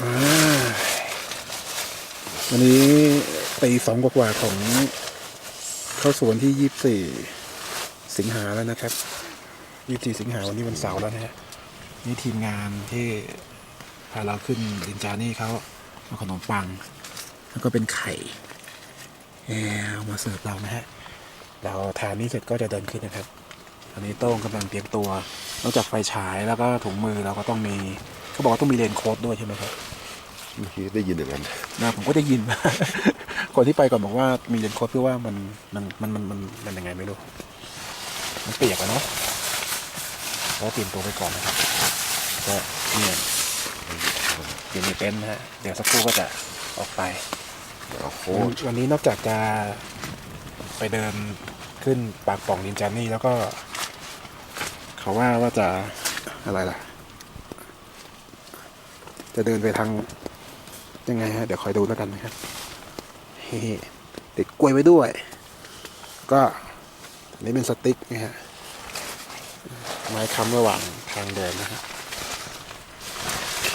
วันนี้ตีสองกว่าของเข้าสวนที่ยี่สี่สิงหาแล้วนะครับยี่สี่สิงหาวันนี้วันเสาร์แล้วนะฮะนี่ทีมงานที่พาเราขึ้นดินจานี่เขาเอาขนมปัง แล้วก็เป็นไข่แเอามาเสิร์ฟเรานะฮะ เราทานนี้เสร็จก็จะเดินขึ้นนะครับ อันนี้โต้งกำลังเตรียมตัวนอกจากไฟฉายแล้วก็ถุงมือเราก็ต้องมีเขาบอกว่าต้องมีเลนโค้ดด้วยใช่ไหมครับเมื่อกี้ได้ยินอย่างนั้นนะผมก็ได้ยิน คนที่ไปก่อนบอกว่ามีเลนโค้ดเพื่อว่ามันมันมันมันมันมันยังไงไม่รู้ มันเปียกอะเนาะเราก็เตรียมตัวไปก่อนนะครับก็เนี่ยอยู่ในเต็นท์นะฮะเดี๋ยวสักครู่ก็จะออกไปเอาโควันตรวันนี้นอกจากจะไปเดินขึ้นปากป่องดินจานี่แล้วก็ เขาว่าว่าจะอะไรล่ะ จะเดินไปทาง ยังไงฮะ เดี๋ยวคอยดูแล้วกันนะครับเฮ้ติดกล้วยไว้ด้วย ก็อันนี้เป็นสติ๊กนะฮะไม้ค้ำระหว่างทางเดินนะฮะโอเค